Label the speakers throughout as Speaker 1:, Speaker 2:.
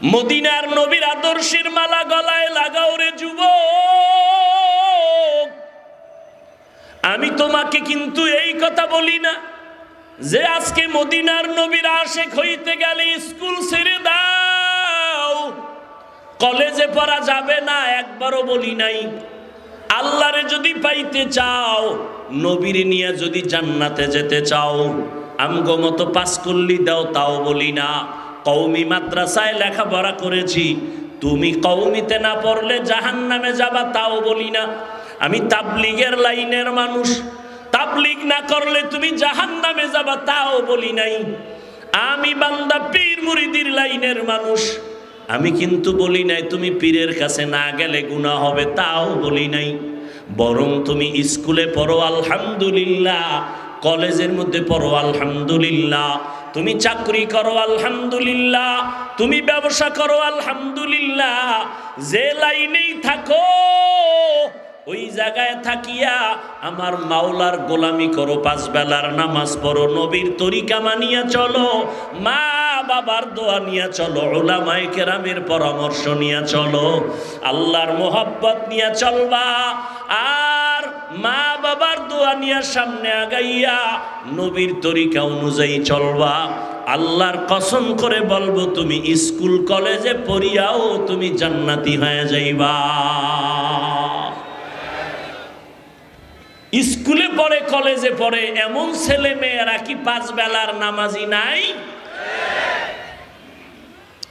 Speaker 1: মদিনার নবীর আদর্শের মালা গলায় লাগাও রে যুব আমি তোমাকে কিন্তু এই কথা বলি না যে আজকে মদিনার নবীর আশেক হইতে গেলে স্কুল ছেড়ে দাও। কলেজে পড়া যাবে না, একবারও বলি নাই। আল্লাহরে যদি পাইতে চাও, নবীর নিয়ে যদি জান্নাতে যেতে চাও, আমগো মতো পাস করলি দাও, তাও বলি না। কৌমি মাদ্রাসায় লেখাপড়া করেছি। তুমি কৌমিতে না পড়লে জাহান নামে যাবা, তাও বলি না। আমি তাবলিগের লাইনের মানুষ। তাবলিগ না করলে তুমি জাহান নামে যাবা, তাও বলি নাই। আমি বান্দা, পীর মুরিদির লাইনের মানুষ। আমি কিন্তু বলি নাই, তুমি পীরের কাছে না গেলে গুণা হবে, তাও বলি নাই। বরং তুমি স্কুলে পড়ো, আলহামদুলিল্লাহ। কলেজের মধ্যে পড়ো, আলহামদুলিল্লাহ। তুমি চাকরি করো, আলহামদুলিল্লাহ। তুমি ব্যবসা করো, আলহামদুলিল্লাহ। যে লাইনেই থাকো, ওই জায়গায় থাকিয়া আমার মাওলার গোলামি করো, পাঁচ বেলার নামাজ পড়ো, নবীর তরিকা মানিয়া চলো, মা বাবার দোয়া নিয়া চলো ওলামায় কেরামের পরামর্শ নিয়া চলো, আল্লাহর মোহাব্বত নিয়া চলবা। আর মা বাবার দোয়া সামনে আগাইয়া নবীর তরিকা অনুযায়ী চলবা। আল্লাহর কসম করে বলব, তুমি স্কুল, কলেজে পড়িয়াও তুমি জান্নাতি হয়ে যাইবা। স্কুলে পড়ে, কলেজে পড়ে এমন ছেলে মেয়েরা কি পাঁচ বেলার নামাজি নাই?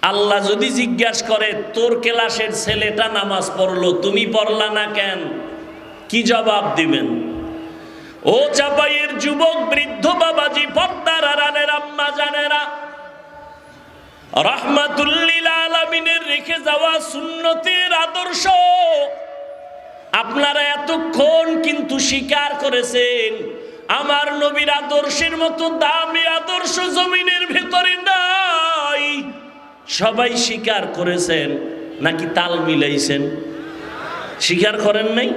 Speaker 1: আল্লাহ যদি জিজ্ঞাসা করে, তোর ক্লাসের ছেলেটা নামাজ পড়ল, তুমি পড়লা না কেন? কি জবাব দিবেন? ও চাপাইয়ের যুবক, বৃদ্ধ বাবাজি, পর্দার আরানের আম্মা, জানেরা, রহমাতুল্লিল রেখে যাওয়া সুন্নতের আদর্শ আপনারা এতক্ষণ কিন্তু স্বীকার করেছেন, আমার নবীর আদর্শের মতো দামি আদর্শ জমিনের ভেতরে নাই। সবাই স্বীকার করেছেন, নাকি তাল মিলাইছেন? স্বীকার করেন নাই?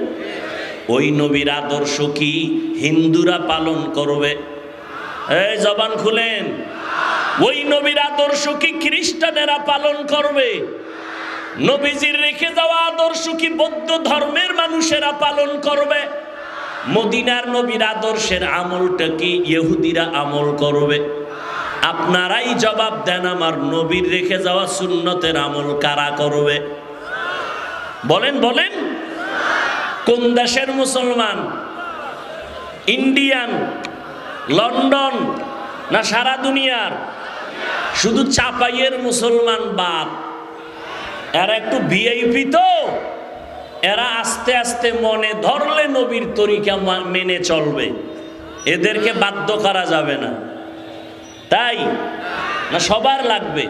Speaker 1: ওই নবীর আদর্শ কি? হিন্দুরা পালন করবে। এই জবান খুলেন। ওই নবীর আদর্শ কি খ্রিস্টানেরা পালন করবে? নবীজির রেখে যাওয়া আদর্শ কি বৌদ্ধ ধর্মের মানুষেরা পালন করবে? মদিনার নবীর আদর্শের আমলটা কি ইহুদিরা আমল করবে? আপনারাই জবাব দেন আমার নবীর রেখে যাওয়া সুন্নতের আমল কারা করবে? বলেন বলেন। কোন দেশের মুসলমান? ইন্ডিয়ান, লন্ডন না সারা দুনিয়ার? শুধু চাপাইয়ের মুসলমান বাদ এরা একটু ভিআইপি তো? এরা আস্তে আস্তে মনে ধরলে নবীর তরিকা মেনে চলবে। এদেরকে বাধ্য করা যাবে না। তাই না সবার লাগবে।